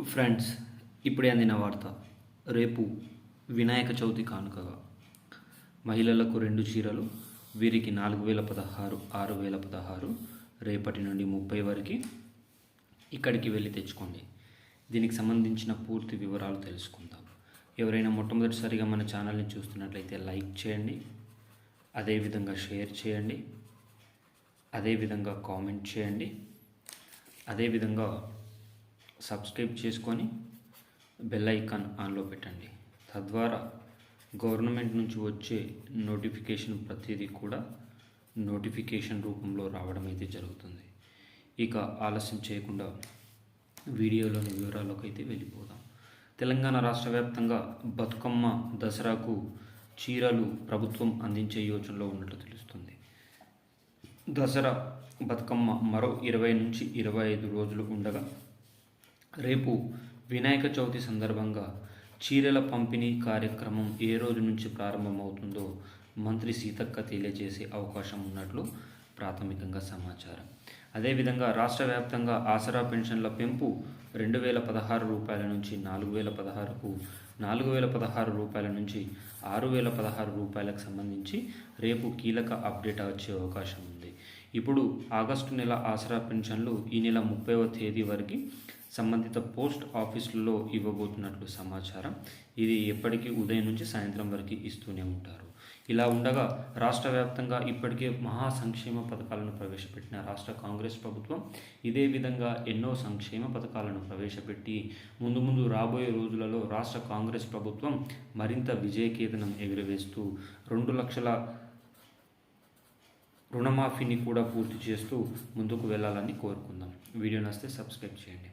Friends ఇప్పుడే అందిన వార్త. రేపు వినాయక చవితి కానుకగా. మహిళలకు రెండు చీరలు వీరికి నాలుగు వేల పదహారు ఆరు వేల పదహారు రేపటి నుండి ముప్పై వరకు ఇక్కడికి వెళ్ళి తెచ్చుకోండి. దీనికి సంబంధించిన పూర్తి వివరాలు తెలుసుకుందాం. ఎవరైనా మొట్టమొదటిసారిగా మన ఛానల్ని చూస్తున్నట్లయితే లైక్ చేయండి. అదేవిధంగా షేర్ చేయండి. అదేవిధంగా కామెంట్ చేయండి. అదేవిధంగా సబ్స్క్రైబ్ చేసుకొని బెల్ ఐకాన్ ఆన్లో పెట్టండి. తద్వారా గవర్నమెంట్ నుంచి వచ్చే నోటిఫికేషన్ ప్రతిదీ కూడా నోటిఫికేషన్ రూపంలో రావడం అయితే జరుగుతుంది. ఇక ఆలస్యం చేయకుండా వీడియోలోని వివరాలకు అయితే వెళ్ళిపోదాం. తెలంగాణ రాష్ట్ర వ్యాప్తంగా బతుకమ్మ దసరాకు చీరలు ప్రభుత్వం అందించే యోచనలో ఉన్నట్లు తెలుస్తుంది. దసరా బతుకమ్మ మరో ఇరవై నుంచి ఇరవై ఐదు రోజులు ఉండగా రేపు వినాయక చవితి సందర్భంగా చీరల పంపిణీ కార్యక్రమం ఏ రోజు నుంచి ప్రారంభమవుతుందో మంత్రి సీతక్క తెలియజేసే అవకాశం ఉన్నట్లు ప్రాథమికంగా సమాచారం. అదేవిధంగా రాష్ట్ర వ్యాప్తంగా ఆసరా పెన్షన్ల పెంపు రెండు వేల పదహారు రూపాయల నుంచి నాలుగు వేల పదహారుకు నాలుగు వేల పదహారు రూపాయల నుంచి ఆరు వేల పదహారు రూపాయలకు సంబంధించి రేపు కీలక అప్డేట్ వచ్చే అవకాశం ఉంది. ఇప్పుడు ఆగస్టు నెల ఆసరా పెన్షన్లు ఈ నెల ముప్పైవ తేదీ వరకు సంబంధిత పోస్ట్ ఆఫీసులలో ఇవ్వబోతున్నట్లు సమాచారం. ఇది ఎప్పటికీ ఉదయం నుంచి సాయంత్రం వరకు ఇస్తూనే ఉంటారు. ఇలా ఉండగా రాష్ట్ర వ్యాప్తంగా ఇప్పటికే మహా సంక్షేమ పథకాలను ప్రవేశపెట్టిన రాష్ట్ర కాంగ్రెస్ ప్రభుత్వం ఇదే విధంగా ఎన్నో సంక్షేమ పథకాలను ప్రవేశపెట్టి ముందు ముందు రాబోయే రోజులలో రాష్ట్ర కాంగ్రెస్ ప్రభుత్వం మరింత విజయకేతనం ఎగురవేస్తూ రెండు లక్షల రుణమాఫీని కూడా పూర్తి చేస్తూ ముందుకు వెళ్ళాలని కోరుకుందాం. వీడియో నస్తే సబ్స్క్రైబ్ చేయండి.